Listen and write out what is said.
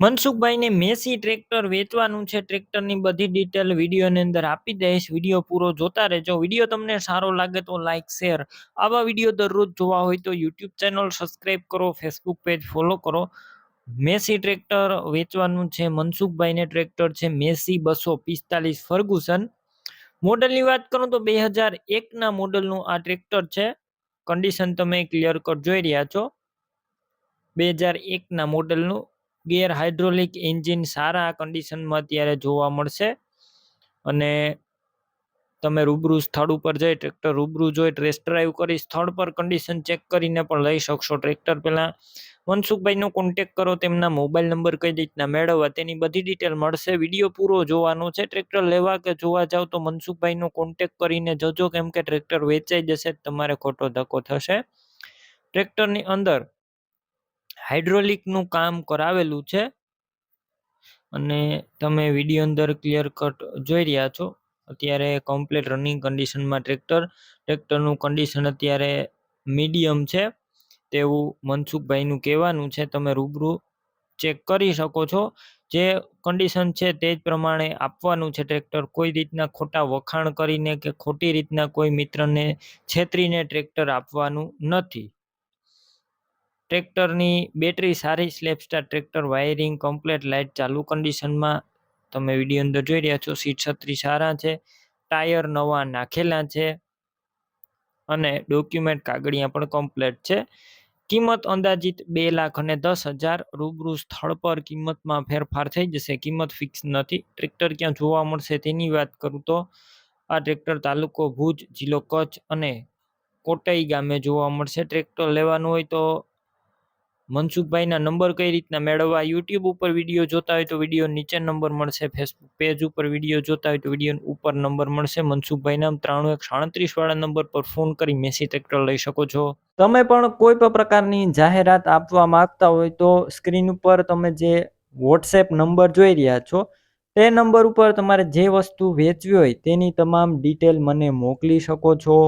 મનસુખભાઈને Massey tractor વેચવાનું છે. ટ્રેક્ટરની બધી ડિટેલ વિડીયોની અંદર આપી દઈશ. વીડિયો પૂરો જોતા રહેજો. વીડિયો તમને સારો લાગે તો લાઇક શેર આવા વીડિયો દરરોજ જોવા હોય તો યુટ્યુબ ચેનલ સબસ્ક્રાઈબ કરો ફેસબુક પેજ ફોલો કરો. મેસી ટ્રેક્ટર વેચવાનું છે. મનસુખભાઈને ટ્રેક્ટર છે. મેસી બસો પિસ્તાલીસ ફર્ગુસન. મોડલની વાત કરું તો બે હજાર એકના મોડલનું આ ટ્રેક્ટર છે. કન્ડિશન તમે ક્લિયર કટ જોઈ રહ્યા છો. બે હજાર એકના મોડલનું ગેર હાઇડ્રોલિક એન્જિન સારા કન્ડિશનમાં અત્યારે જોવા મળશે. અને તમે રૂબરૂ સ્થળ ઉપર જઈ, ટ્રેક્ટર રૂબરૂ જોઈ ટ્રેસ ડ્રાઈવ કરી, સ્થળ પર કન્ડિશન ચેક કરીને પણ લઈ શકશો. ટ્રેક્ટર પહેલાં મનસુખભાઈનો કોન્ટેક કરો, તેમના મોબાઈલ નંબર કઈ રીતના મેળવવા તેની બધી ડિટેલ મળશે. વીડિયો પૂરો જોવાનો છે. ટ્રેક્ટર લેવા કે જોવા જાવ તો મનસુખભાઈનો કોન્ટેક કરીને જજો, કેમ કે ટ્રેક્ટર વેચાઈ જશે, તમારે ખોટો ધક્કો થશે. ટ્રેક્ટરની અંદર હાઇડ્રોલિકનું કામ કરાવેલું છે. અને તમે વીડિયો અંદર ક્લિયર કટ જોઈ રહ્યા છો. અત્યારે કમ્પ્લીટ રનિંગ કન્ડિશનમાં ટ્રેક્ટર, ટ્રેક્ટરનું કન્ડિશન અત્યારે મીડિયમ છે. તેવું મનસુખભાઈનું કહેવાનું છે. તમે રૂબરૂ ચેક કરી શકો છો. જે કન્ડિશન છે તે જ પ્રમાણે આપવાનું છે ટ્રેક્ટર. કોઈ રીતના ખોટા વખાણ કરીને કે ખોટી રીતના કોઈ મિત્રને છેતરીને ટ્રેક્ટર આપવાનું નથી. ટ્રેક્ટરની બેટરી સારી સ્લેપસ્ટાર ટ્રેક્ટર, વાયરિંગ, કમ્પ્લેટ લાઇટ, ચાલુ કન્ડિશનમાં તમે વીડિયો અંદર જોઈ રહ્યા છો. સીટ છત્રી સારા છે, ટાયર નવા નાખેલા છે અને ડોક્યુમેન્ટ કાગળિયા પણ કમ્પ્લેટ છે. કિંમત અંદાજિત બે લાખ અને દસ હજાર. રૂબરૂ સ્થળ પર કિંમતમાં ફેરફાર થઈ જશે. કિંમત ફિક્સ નથી. ટ્રેક્ટર ક્યાં જોવા મળશે તેની વાત કરું તો આ ટ્રેક્ટર તાલુકો ભુજ, જિલ્લો કચ્છ અને કોટઈ ગામે જોવા મળશે. ટ્રેક્ટર લેવાનું હોય તો મનસુખભાઈના નંબર કઈ રીતના મેળવવા? યુટ્યુબ ઉપર વીડિયો જોતા હોય તો વીડિયો નીચે નંબર મળશે. ફેસબુક પેજ ઉપર વીડિયો જોતા હોય તો વીડિયો ઉપર નંબર મળશે. મનસુખભાઈના ત્રાણું એક સાડત્રીસ વાળા નંબર પર ફોન કરી મેસી ટ્રેક્ટર લઈ શકો છો. તમે પણ કોઈ પણ પ્રકારની જાહેરાત આપવા માંગતા હોય તો સ્ક્રીન ઉપર તમે જે વોટ્સએપ નંબર જોઈ રહ્યા છો, તે નંબર ઉપર તમારે જે વસ્તુ વેચવી હોય તેની તમામ ડિટેલ મને મોકલી શકો છો.